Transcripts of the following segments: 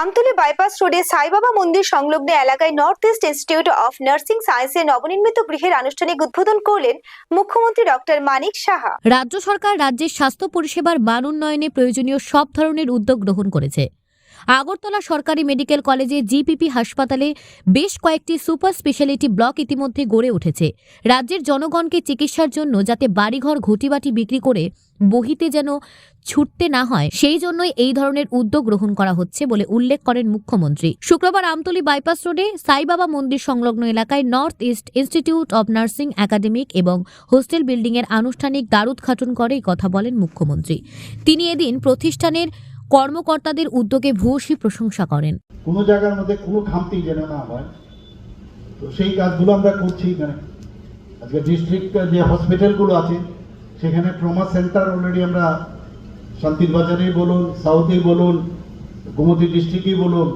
Amtali bypass রোডে সাইবাবা মন্দির সংলগ্ন এলাকায় north east institute of nursing সায়েন্সের নবনির্মিত গৃহের আনুষ্ঠানিক উদ্বোধন করলেন মুখ্যমন্ত্রী ডক্টর মানিক সাহা। রাজ্য সরকার রাজ্যের স্বাস্থ্য পরিষেবার মান উন্নয়নে প্রয়োজনীয় সব ধরনের উদ্যোগ গ্রহণ করেছে। আগরতলা সরকারি মেডিকেল কলেজে জিপিপি হাসপাতালে বেশ কয়েকটি সুপার স্পেশালিটি ব্লক ইতিমধ্যে গড়ে উঠেছে। রাজ্যের জনগণকে চিকিৎসার জন্য যাতে বাড়িঘর, ঘটিবাটি বিক্রি করে বহিতে যেন ছুটতে না হয়, সেই জন্যই এই ধরনের উদ্যোগ গ্রহণ করা হচ্ছে বলে উল্লেখ করেন মুখ্যমন্ত্রী। শুক্রবার আমতলী বাইপাস রোডে সাইবাবা মন্দির সংলগ্ন এলাকায় north east institute of nursing academic এবং হোস্টেল বিল্ডিংয়ের আনুষ্ঠানিক দ্বারুদ্ঘাটন করে কথা বলেন মুখ্যমন্ত্রী। তিনি এদিন প্রতিষ্ঠানের কর্মকর্তাদের উদ্যোগে ভূয়সী প্রশংসা করেন। কোনো জায়গার মধ্যে কোনো খামতি যেন না হয়, তো সেই কাজগুলো আমরা করছি এখানে। আজকে ডিস্ট্রিক্ট যে হসপিটালগুলো আছে, সেখানে ট্রমা সেন্টার অলরেডি আমরা শান্তির বাজারেই বলুন সাউথেই বলুন, গোমতী ডিস্ট্রিক্টই বলুন,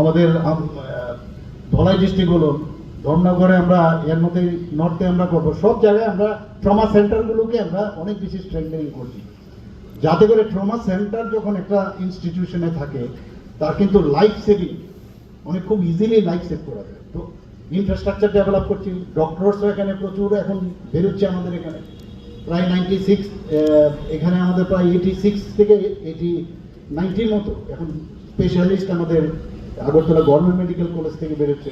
আমাদের ধলাই ডিস্ট্রিক্ট বলুন, ধর্মনগরে আমরা এর মধ্যে নর্থে আমরা করব। সব জায়গায় আমরা ট্রমা সেন্টারগুলোকে আমরা অনেক বেশি স্ট্রেংথেনিং করছি। যাতে করে ট্রমা সেন্টার যখন একটা ইনস্টিটিউশনে থাকে, তার কিন্তু লাইফ সেভিং অনেক খুব ইজিলি লাইফ সেভ করা যায়। তো ইনফ্রাস্ট্রাকচার ডেভেলপ করছি ডক্টরসও এখানে প্রচুর এখন বেরোচ্ছে আমাদের এখানে। প্রায় নাইনটি সিক্স এখানে আমাদের প্রায় এইটি সিক্স থেকে এইটি নাইনটির মতো এখন স্পেশালিস্ট আমাদের আগরতলা গভর্নমেন্ট মেডিকেল কলেজ থেকে বেরোচ্ছে।